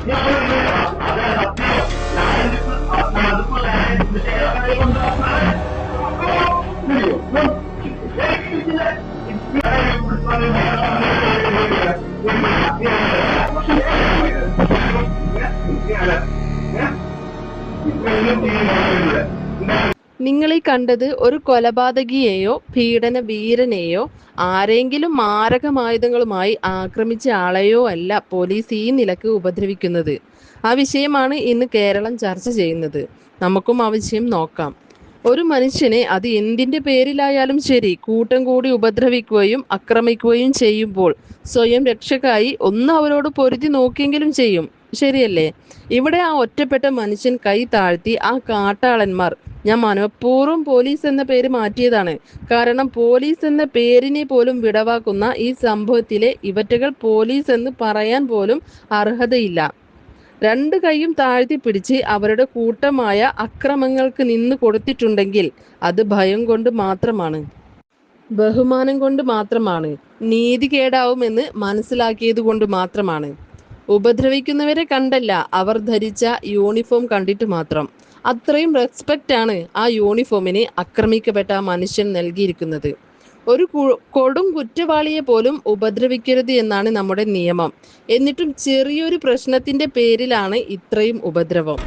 നിങ്ങൾ ഈ കണ്ടത് ഒരു കൊലപാതകിയെയോ പീഡന വീരനെയോ ആരെങ്കിലും മാരകമായുധങ്ങളുമായി ആക്രമിച്ച ആളെയോ അല്ല പോലീസ് ഈ നിലയ്ക്ക് ഉപദ്രവിക്കുന്നത്. ആ വിഷയമാണ് ഇന്ന് കേരളം ചർച്ച ചെയ്യുന്നത്. നമുക്കും ആ വിഷയം നോക്കാം. ഒരു മനുഷ്യനെ അത് എന്തിന്റെ പേരിലായാലും ശരി കൂട്ടം കൂടി ഉപദ്രവിക്കുകയും ആക്രമിക്കുകയും ചെയ്യുമ്പോൾ സ്വയം രക്ഷക്കായി ഒന്ന് അവരോട് പൊരുതി നോക്കിയെങ്കിലും ചെയ്യും. ശരിയല്ലേ? ഇവിടെ ആ ഒറ്റപ്പെട്ട മനുഷ്യൻ കൈ താഴ്ത്തി ആ കാട്ടാളന്മാർ ഞാൻ മനഃപൂർവം പോലീസ് എന്ന പേര് മാറ്റിയതാണ്. കാരണം പോലീസ് എന്ന പേരിനെ പോലും വിടവാക്കുന്ന ഈ സംഭവത്തിലെ ഇവറ്റകൾ പോലീസ് എന്ന് പറയാൻ പോലും അർഹതയില്ല. രണ്ട് കൈയും താഴ്ത്തി പിടിച്ച് അവരുടെ കൂട്ടമായ അക്രമങ്ങൾക്ക് നിന്ന് കൊടുത്തിട്ടുണ്ടെങ്കിൽ അത് ഭയം കൊണ്ട് മാത്രമാണ്. ബഹുമാനം കൊണ്ട് മാത്രമാണ്. നീതി കേടാവുമെന്ന് മനസ്സിലാക്കിയത് കൊണ്ട് മാത്രമാണ്. ഉപദ്രവിക്കുന്നവരെ കണ്ടല്ല അവർ ധരിച്ച യൂണിഫോം കണ്ടിട്ട് മാത്രം. അത്രയും റെസ്പെക്റ്റ് ആണ് ആ യൂണിഫോമിന് ആക്രമിക്കപ്പെട്ട ആ മനുഷ്യൻ നൽകിയിരിക്കുന്നത്. ഒരു കൊടും കുറ്റവാളിയെ പോലും ഉപദ്രവിക്കരുത് എന്നാണ് നമ്മുടെ നിയമം. എന്നിട്ടും ചെറിയൊരു പ്രശ്നത്തിന്റെ പേരിലാണ് ഇത്രയും ഉപദ്രവം.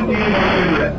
Gracias.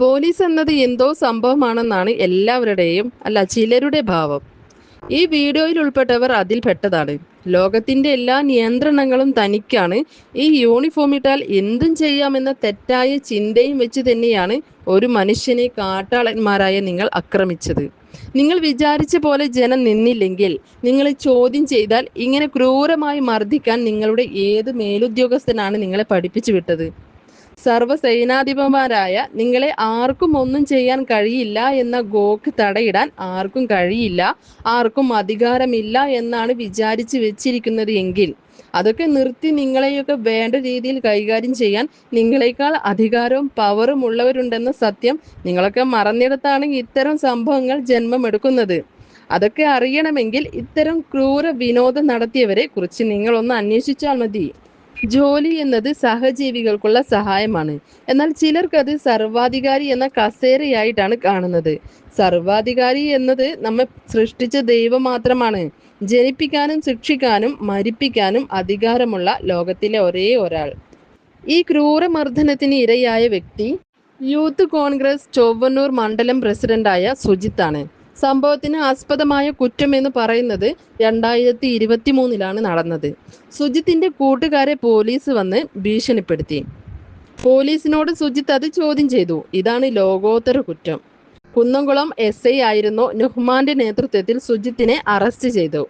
പോലീസ് എന്നത് എന്തോ സംഭവമാണെന്നാണ് എല്ലാവരുടെയും അല്ല ചിലരുടെ ഭാവം. ഈ വീഡിയോയിൽ ഉൾപ്പെട്ടവർ അതിൽ പെട്ടതാണ് ലോകത്തിന്റെ എല്ലാ നിയന്ത്രണങ്ങളും തനിക്കാണ്. ഈ യൂണിഫോം ഇട്ടാൽ എന്തും ചെയ്യാമെന്ന തെറ്റായ ചിന്തയും വെച്ച് തന്നെയാണ് ഒരു മനുഷ്യനെ കാട്ടാളന്മാരായ നിങ്ങൾ ആക്രമിച്ചത്. നിങ്ങൾ വിചാരിച്ച പോലെ ജനം നിന്നില്ലെങ്കിൽ നിങ്ങളെ ചോദ്യം ചെയ്താൽ ഇങ്ങനെ ക്രൂരമായി മർദ്ദിക്കാൻ നിങ്ങളുടെ ഏത് മേലുദ്യോഗസ്ഥനാണ് നിങ്ങളെ പഠിപ്പിച്ചു വിട്ടത്? സർവസൈനാധിപന്മാരായ നിങ്ങളെ ആർക്കും ഒന്നും ചെയ്യാൻ കഴിയില്ല എന്ന ഗോക്ക് തടയിടാൻ ആർക്കും കഴിയില്ല ആർക്കും അധികാരമില്ല എന്നാണ് വിചാരിച്ചു വെച്ചിരിക്കുന്നത് എങ്കിൽ. അതൊക്കെ നിർത്തി നിങ്ങളെയൊക്കെ വേണ്ട രീതിയിൽ കൈകാര്യം ചെയ്യാൻ നിങ്ങളെക്കാൾ അധികാരവും പവറും ഉള്ളവരുണ്ടെന്ന സത്യം നിങ്ങളൊക്കെ മറന്നിടത്താണ് ഇത്തരം സംഭവങ്ങൾ ജന്മമെടുക്കുന്നത്. അതൊക്കെ അറിയണമെങ്കിൽ ഇത്തരം ക്രൂര വിനോദം നടത്തിയവരെ കുറിച്ച് നിങ്ങളൊന്ന് അന്വേഷിച്ചാൽ മതി. ജോലി എന്നത് സഹജീവികൾക്കുള്ള സഹായമാണ്. എന്നാൽ ചിലർക്കത് സർവാധികാരി എന്ന കസേരയായിട്ടാണ് കാണുന്നത്. സർവാധികാരി എന്നത് നമ്മെ സൃഷ്ടിച്ച ദൈവം മാത്രമാണ്. ജനിപ്പിക്കാനും ശിക്ഷിക്കാനും മരിപ്പിക്കാനും അധികാരമുള്ള ലോകത്തിലെ ഒരേ ഒരാൾ. ഈ ക്രൂരമർദ്ദനത്തിന് ഇരയായ വ്യക്തി യൂത്ത് കോൺഗ്രസ് ചൊവ്വന്നൂർ മണ്ഡലം പ്രസിഡന്റായ സുജിത്താണ്. സംഭവത്തിന് ആസ്പദമായ കുറ്റം എന്ന് പറയുന്നത് രണ്ടായിരത്തി ഇരുപത്തി മൂന്നിലാണ് നടന്നത്. സുജിത്തിന്റെ കൂട്ടുകാരെ പോലീസ് വന്ന് ഭീഷണിപ്പെടുത്തി. പോലീസിനോട് സുജിത്ത് അത് ചോദ്യം ചെയ്തു. ഇതാണ് ലോകോത്തര കുറ്റം. കുന്നംകുളം എസ് ഐ ആയിരുന്നു നുഹ്മാന്റെ നേതൃത്വത്തിൽ സുജിത്തിനെ അറസ്റ്റ് ചെയ്തു.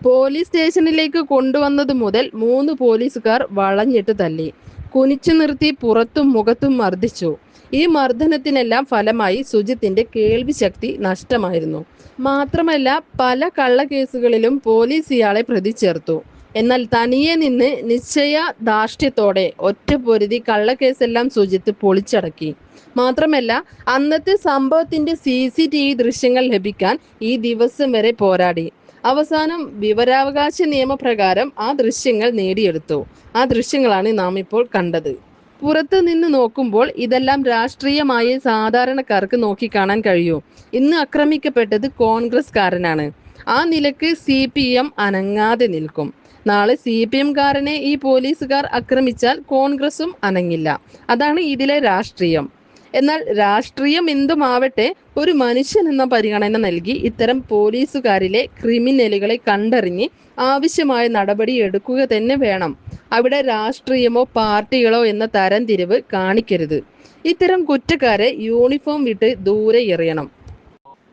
പോലീസ് സ്റ്റേഷനിലേക്ക് കൊണ്ടുവന്നത് മുതൽ മൂന്ന് പോലീസുകാർ വളഞ്ഞിട്ട് തല്ലി. കുനിച്ചു നിർത്തി പുറത്തും മുഖത്തും മർദ്ദിച്ചു. ഈ മർദ്ദനത്തിനെല്ലാം ഫലമായി സുജിത്തിന്റെ കേൾവി ശക്തി നഷ്ടമായിരുന്നു. മാത്രമല്ല പല കള്ളക്കേസുകളിലും പോലീസ് ഇയാളെ പ്രതി ചേർത്തു എന്നാൽ തനിയെ നിന്ന് നിശ്ചയ ധാർഷ്ട്യത്തോടെ ഒറ്റ പൊരുതി കള്ളക്കേസെല്ലാം സുജിത്ത് പൊളിച്ചടക്കി. മാത്രമല്ല അന്നത്തെ സംഭവത്തിന്റെ സി സി ടി വി ദൃശ്യങ്ങൾ ലഭിക്കാൻ ഈ ദിവസം വരെ പോരാടി. അവസാനം വിവരാവകാശ നിയമപ്രകാരം ആ ദൃശ്യങ്ങൾ നേടിയെടുത്തു. ആ ദൃശ്യങ്ങളാണ് നാം ഇപ്പോൾ കണ്ടത്. പുറത്തു നിന്ന് നോക്കുമ്പോൾ ഇതെല്ലാം രാഷ്ട്രീയമായി സാധാരണക്കാർക്ക് നോക്കിക്കാണാൻ കഴിയൂ. ഇന്ന് ആക്രമിക്കപ്പെട്ടത് കോൺഗ്രസ്കാരനാണ് ആ നിലയ്ക്ക് സി പി എം അനങ്ങാതെ നിൽക്കും. നാളെ സി പി എംകാരനെ ഈ പോലീസുകാർ ആക്രമിച്ചാൽ കോൺഗ്രസും അനങ്ങില്ല. അതാണ് ഇതിലെ രാഷ്ട്രീയം. എന്നാൽ രാഷ്ട്രീയം എന്തുമാവട്ടെ ഒരു മനുഷ്യൻ എന്ന പരിഗണന നൽകി ഇത്തരം പോലീസുകാരിലെ ക്രിമിനലുകളെ കണ്ടറിഞ്ഞ് ആവശ്യമായ നടപടി എടുക്കുക തന്നെ വേണം. അവിടെ രാഷ്ട്രീയമോ പാർട്ടികളോ എന്ന തരംതിരിവ് കാണിക്കരുത്. ഇത്തരം കുറ്റക്കാരെ യൂണിഫോം വിട്ട് ദൂരെ എറിയണം.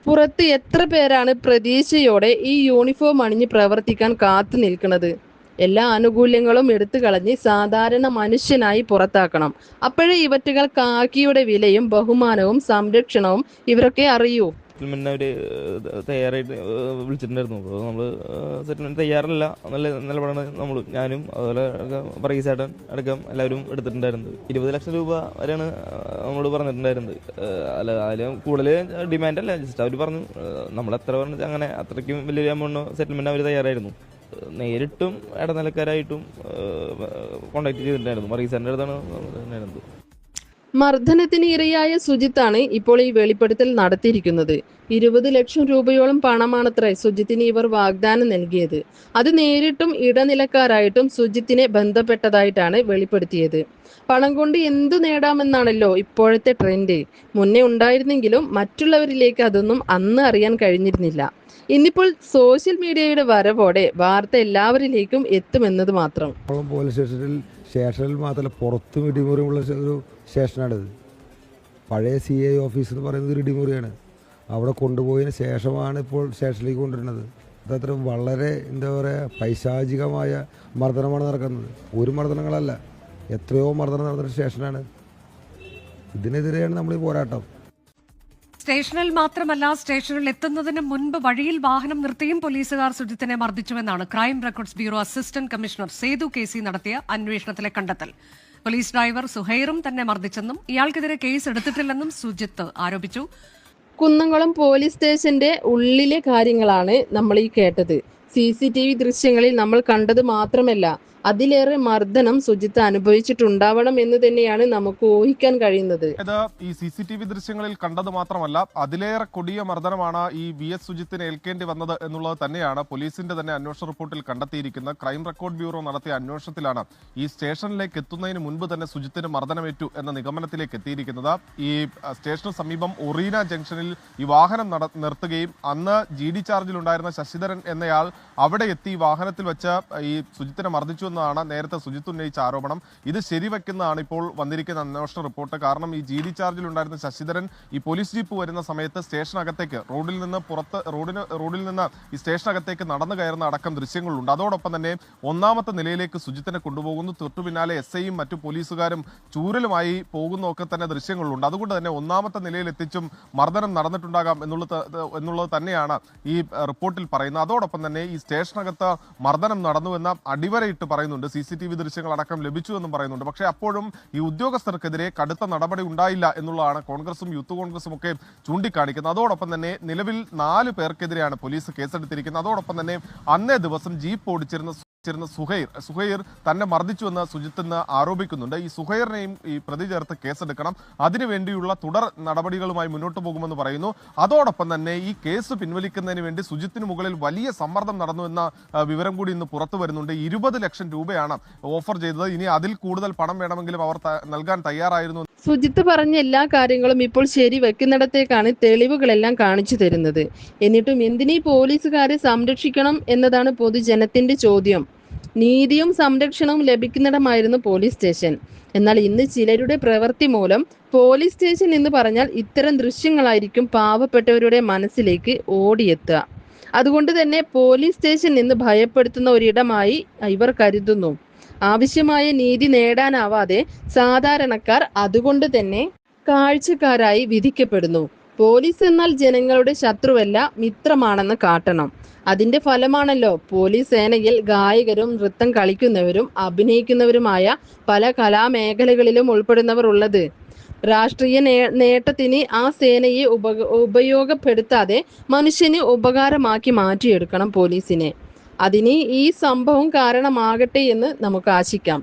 പുറത്ത് എത്ര പേരാണ് പ്രതീക്ഷയോടെ ഈ യൂണിഫോം അണിഞ്ഞ് പ്രവർത്തിക്കാൻ കാത്തു നിൽക്കുന്നത്? എല്ലാ ആനുകൂല്യങ്ങളും എടുത്തു കളഞ്ഞ് സാധാരണ മനുഷ്യനായി പുറത്താക്കണം. അപ്പോഴേ ഇവറ്റുകൾ കാക്കിയുടെ വിലയും ബഹുമാനവും സംരക്ഷണവും ഇവരൊക്കെ അറിയൂ. തയ്യാറായിട്ട് വിളിച്ചിട്ടുണ്ടായിരുന്നു. അപ്പോൾ സെറ്റിൽമെന്റ് തയ്യാറല്ല. നല്ല നിലപാടാണ് നമ്മൾ ഞാനും അതുപോലെ പറയീസേട്ടൻ അടക്കം എല്ലാവരും എടുത്തിട്ടുണ്ടായിരുന്നത്. ഇരുപത് ലക്ഷം രൂപ വരെയാണ് നമ്മളോട് പറഞ്ഞിട്ടുണ്ടായിരുന്നത്. അല്ല അതിലും കൂടുതൽ ഡിമാൻഡ് അല്ല ജസ്റ്റ് അവർ പറഞ്ഞു നമ്മൾ എത്ര പറഞ്ഞു അങ്ങനെ അത്രയ്ക്കും വലിയൊരു എമൗണ്ട് സെറ്റിൽമെന്റ് അവർ തയ്യാറായിരുന്നു. നേരിട്ടും ഇടനിലക്കാരായിട്ടും കോണ്ടാക്ട് ചെയ്തിട്ടുണ്ടായിരുന്നു. ഉണ്ടായിരുന്നത് മർദ്ദനത്തിന് ഇരയായ സുജിത്താണ് ഇപ്പോൾ ഈ വെളിപ്പെടുത്തൽ നടത്തിയിരിക്കുന്നത്. ഇരുപത് ലക്ഷം രൂപയോളം പണമാണത്രേ സുജിത്തിന് ഇവർ വാഗ്ദാനം നൽകിയത്. അത് നേരിട്ടും ഇടനിലക്കാരായിട്ടും സുജിത്തിനെ ബന്ധപ്പെട്ടതായിട്ടാണ് വെളിപ്പെടുത്തിയത്. പണം കൊണ്ട് എന്തു നേടാമെന്നാണല്ലോ ഇപ്പോഴത്തെ ട്രെൻഡ്. മുന്നേ ഉണ്ടായിരുന്നെങ്കിലും മറ്റുള്ളവരിലേക്ക് അതൊന്നും അന്ന് അറിയാൻ കഴിഞ്ഞിരുന്നില്ല. ഇന്നിപ്പോൾ സോഷ്യൽ മീഡിയയുടെ വരവോടെ വാർത്ത എല്ലാവരിലേക്കും എത്തുമെന്നത് മാത്രം. പോലീസ് സ്റ്റേഷനിൽ സ്റ്റേഷനിൽ മാത്രമല്ല പുറത്തും ഇടിമുറിയുള്ള ഒരു സ്റ്റേഷനാണിത്. പഴയ സി ഐ ഓഫീസ് എന്ന് പറയുന്നത് ഒരു ഇടിമുറിയാണ്. അവിടെ കൊണ്ടുപോയതിന് ശേഷമാണ് ഇപ്പോൾ സ്റ്റേഷനിലേക്ക് കൊണ്ടുവരുന്നത്. അതത്ര വളരെ എന്താ പറയുക പൈശാചികമായ മർദ്ദനമാണ് നടക്കുന്നത്. ഒരു മർദ്ദനങ്ങളല്ല എത്രയോ മർദ്ദനം നടന്നൊരു സ്റ്റേഷനാണ്. ഇതിനെതിരെയാണ് നമ്മൾ ഈ പോരാട്ടം. സ്റ്റേഷനിൽ മാത്രമല്ല സ്റ്റേഷനിൽ എത്തുന്നതിന് മുൻപ് വഴിയിൽ വാഹനം നിർത്തിയും പോലീസുകാർ സുജിത്തിനെ മർദ്ദിച്ചുവെന്നാണ് crime records bureau assistant commissioner Sethu K C നടത്തിയ അന്വേഷണത്തിലെ കണ്ടെത്തൽ. പോലീസ് ഡ്രൈവർ സുഹൈറും തന്നെ മർദ്ദിച്ചെന്നും ഇയാൾക്കെതിരെ കേസ് എടുത്തിട്ടില്ലെന്നും സുജിത്ത് ആരോപിച്ചു. കുന്നംകുളം പോലീസ് സ്റ്റേഷന്റെ ഉള്ളിലെ കാര്യങ്ങളാണ് നമ്മൾ ഈ കേട്ടത്. സി സി ടി വി ദൃശ്യങ്ങളിൽ നമ്മൾ കണ്ടത് മാത്രമല്ല അതിലേറെ മർദ്ദനം സുജിത്ത് അനുഭവിച്ചിട്ടുണ്ടാവണം എന്ന് തന്നെയാണ് നമുക്ക് ഊഹിക്കാൻ കഴിയുന്നത്. ഈ സി സി ടി വി ദൃശ്യങ്ങളിൽ കണ്ടത് മാത്രമല്ല അതിലേറെ കൊടിയ മർദ്ദനമാണ് ഈ വി എസ് സുജിത്തിന് ഏൽക്കേണ്ടി വന്നത് എന്നുള്ളത് തന്നെയാണ് പോലീസിന്റെ തന്നെ അന്വേഷണ റിപ്പോർട്ടിൽ കണ്ടെത്തിയിരിക്കുന്നത് ക്രൈം റെക്കോർഡ് ബ്യൂറോ നടത്തിയ അന്വേഷണത്തിലാണ് ഈ സ്റ്റേഷനിലേക്ക് എത്തുന്നതിന് മുൻപ് തന്നെ സുജിത്തിന് മർദ്ദനമേറ്റു എന്ന നിഗമനത്തിലേക്ക് എത്തിയിരിക്കുന്നത്. ഈ സ്റ്റേഷന് സമീപം ഒറീന ജംഗ്ഷനിൽ ഈ വാഹനം നിർത്തുകയും അന്ന് ജി ഡി ചാർജിലുണ്ടായിരുന്ന ശശിധരൻ എന്നയാൾ അവിടെ എത്തി വാഹനത്തിൽ വെച്ച് ഈ സുജിത്തിനെ മർദ്ദിച്ചു എന്നതാണ് നേരത്തെ സുജിത്ത് ഉന്നയിച്ച ആരോപണം. ഇത് ശരിവെക്കുന്നതാണ് ഇപ്പോൾ വന്നിരിക്കുന്ന അന്വേഷണ റിപ്പോർട്ട്. കാരണം ഈ ജി ഡി ചാർജിൽ ഉണ്ടായിരുന്ന ശശിധരൻ ഈ പോലീസ് ജീപ്പ് വരുന്ന സമയത്ത് സ്റ്റേഷനകത്തേക്ക് റോഡിൽ നിന്ന് പുറത്ത് റോഡിന് റോഡിൽ നിന്ന് ഈ സ്റ്റേഷനകത്തേക്ക് നടന്നു കയറുന്ന അടക്കം ദൃശ്യങ്ങളുണ്ട്. അതോടൊപ്പം തന്നെ ഒന്നാമത്തെ നിലയിലേക്ക് സുജിത്തിനെ കൊണ്ടുപോകുന്നു. തൊട്ടു പിന്നാലെ എസ് ഐയും മറ്റു പോലീസുകാരും ചൂരലുമായി പോകുന്നൊക്കെ തന്നെ ദൃശ്യങ്ങളുണ്ട്. അതുകൊണ്ട് തന്നെ ഒന്നാമത്തെ നിലയിലെത്തിച്ചും മർദ്ദനം നടന്നിട്ടുണ്ടാകാം എന്നുള്ളത് എന്നുള്ളത് തന്നെയാണ് ഈ റിപ്പോർട്ടിൽ പറയുന്നത്. അതോടൊപ്പം തന്നെ ഈ സ്റ്റേഷനകത്ത് മർദ്ദനം നടന്നുവെന്ന അടിവരയിട്ട് പറയുന്നുണ്ട്. സി സി ടി വി ദൃശ്യങ്ങൾ അടക്കം ലഭിച്ചു എന്നും പറയുന്നുണ്ട്. പക്ഷേ അപ്പോഴും ഈ ഉദ്യോഗസ്ഥർക്കെതിരെ കടുത്ത നടപടി ഉണ്ടായില്ല എന്നുള്ളതാണ് കോൺഗ്രസും യൂത്ത് കോൺഗ്രസും ഒക്കെ ചൂണ്ടിക്കാണിക്കുന്നത്. അതോടൊപ്പം തന്നെ നിലവിൽ നാല് പേർക്കെതിരെയാണ് പോലീസ് കേസെടുത്തിരിക്കുന്നത്. അതോടൊപ്പം തന്നെ അന്നേ ദിവസം ജീപ്പ് ഓടിച്ചിരുന്ന ിരുന്ന സുഹൈർ. സുഹൈർ തന്നെ മർദ്ദിച്ചുവെന്ന് സുജിത്ത് എന്ന് ആരോപിക്കുന്നുണ്ട്. ഈ സുഹൈറിനെയും ഈ പ്രതി ചേർത്ത് കേസെടുക്കണം. അതിനുവേണ്ടിയുള്ള തുടർ നടപടികളുമായി മുന്നോട്ട് പോകുമെന്ന് പറയുന്നു. അതോടൊപ്പം തന്നെ ഈ കേസ് പിൻവലിക്കുന്നതിന് വേണ്ടി സുജിത്തിന് മുകളിൽ വലിയ സമ്മർദ്ദം നടന്നു എന്ന വിവരം കൂടി ഇന്ന് പുറത്തു വരുന്നുണ്ട്. ഇരുപത് ലക്ഷം രൂപയാണ് ഓഫർ ചെയ്തത്. ഇനി അതിൽ കൂടുതൽ പണം വേണമെങ്കിലും അവർ നൽകാൻ തയ്യാറായിരുന്നു. സുജിത്ത് പറഞ്ഞ എല്ലാ കാര്യങ്ങളും ഇപ്പോൾ ശരി വെക്കുന്നിടത്തേക്കാണ് തെളിവുകളെല്ലാം കാണിച്ചു തരുന്നത്. എന്നിട്ടും എന്തിനീ പോലീസുകാരെ സംരക്ഷിക്കണം എന്നതാണ് പൊതുജനത്തിന്റെ ചോദ്യം. നീതിയും സംരക്ഷണവും ലഭിക്കുന്നിടമായിരുന്നു പോലീസ് സ്റ്റേഷൻ. എന്നാൽ ഇന്ന് ചിലരുടെ പ്രവൃത്തി മൂലം പോലീസ് സ്റ്റേഷൻ എന്ന് പറഞ്ഞാൽ ഇത്തരം ദൃശ്യങ്ങളായിരിക്കും പാവപ്പെട്ടവരുടെ മനസ്സിലേക്ക് ഓടിയെത്തുക. അതുകൊണ്ട് തന്നെ പോലീസ് സ്റ്റേഷൻ എന്ന് ഭയപ്പെടുത്തുന്ന ഒരിടമായി ഇവർ കരുതുന്നു. ആവശ്യമായ നീതി നേടാനാവാതെ സാധാരണക്കാർ അതുകൊണ്ട് തന്നെ കാഴ്ചക്കാരായി വിധിക്കപ്പെടുന്നു. പോലീസ് എന്നാൽ ജനങ്ങളുടെ ശത്രുവല്ല മിത്രമാണെന്ന് കാട്ടണം. അതിന്റെ ഫലമാണല്ലോ പോലീസ് സേനയിൽ ഗായകരും നൃത്തം കളിക്കുന്നവരും അഭിനയിക്കുന്നവരുമായ പല കലാമേഖലകളിലും ഉൾപ്പെടുന്നവർ ഉള്ളത്. രാഷ്ട്രീയ നേട്ടത്തിന് ആ സേനയെ ഉപ ഉപയോഗപ്പെടുത്താതെ മനുഷ്യന് ഉപകാരമാക്കി മാറ്റിയെടുക്കണം പോലീസിനെ. അതിന് ഈ സംഭവം കാരണമാകട്ടെ എന്ന് നമുക്ക് ആശിക്കാം.